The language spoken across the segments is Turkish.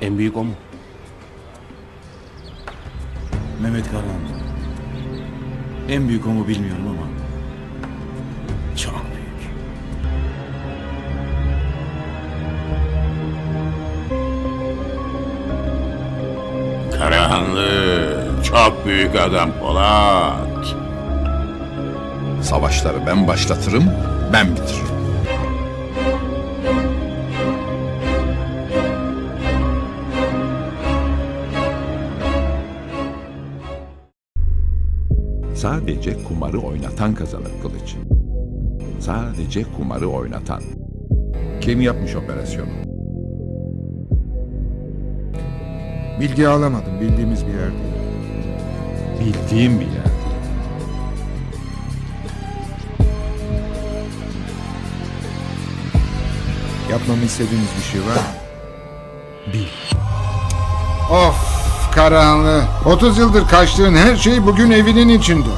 En büyük o mu? Mehmet Karahan. En büyük o mu bilmiyorum ama çok büyük. Karahanlı, çok büyük adam Polat. Savaşları ben başlatırım, ben bitiririm. Sadece kumarı oynatan kazanır kılıç. Sadece kumarı oynatan. Kim yapmış operasyonu? Bilgi alamadım. Bildiğimiz bir yer değil. Bildiğim bir yer. değil. Yapmamı istediğiniz bir şey var mı? Bil. Of Karahanlı. 30 yıldır kaçtığın her şey bugün evinin içinde.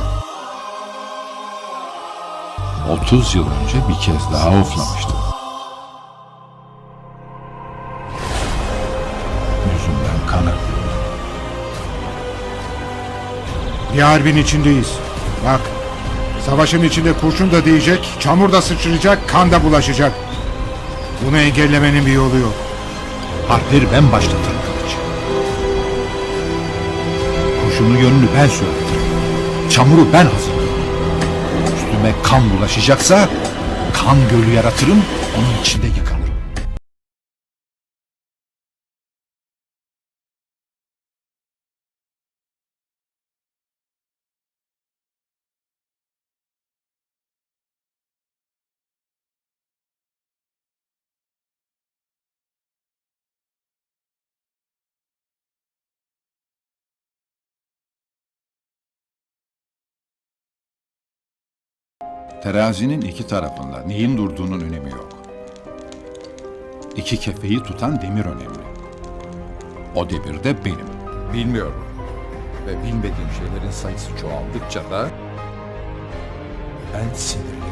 30 yıl önce bir kez daha oflamıştım. Yüzümden kan akıyor. Bir harbin içindeyiz. Bak. Savaşın içinde kurşun da değecek, çamur da sıçrayacak, kan da bulaşacak. Bunu engellemenin bir yolu yok. Harpleri ben başlatırım Kurşunlu yönünü ben söylerim. Çamuru ben hazırlarım. Üstüme kan bulaşacaksa kan gölü yaratırım, onun içinde yıkanırım. Terazinin iki tarafında neyin durduğunun önemi yok. İki kefeyi tutan demir önemli. O demir de benim. Bilmiyorum. Ve bilmediğim şeylerin sayısı çoğaldıkça da ben sinirleniyorum.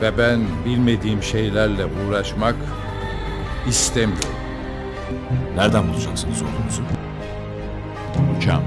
Ve ben bilmediğim şeylerle uğraşmak istemiyorum. Nereden bulacaksınız oğlunuzu? Bulacağım.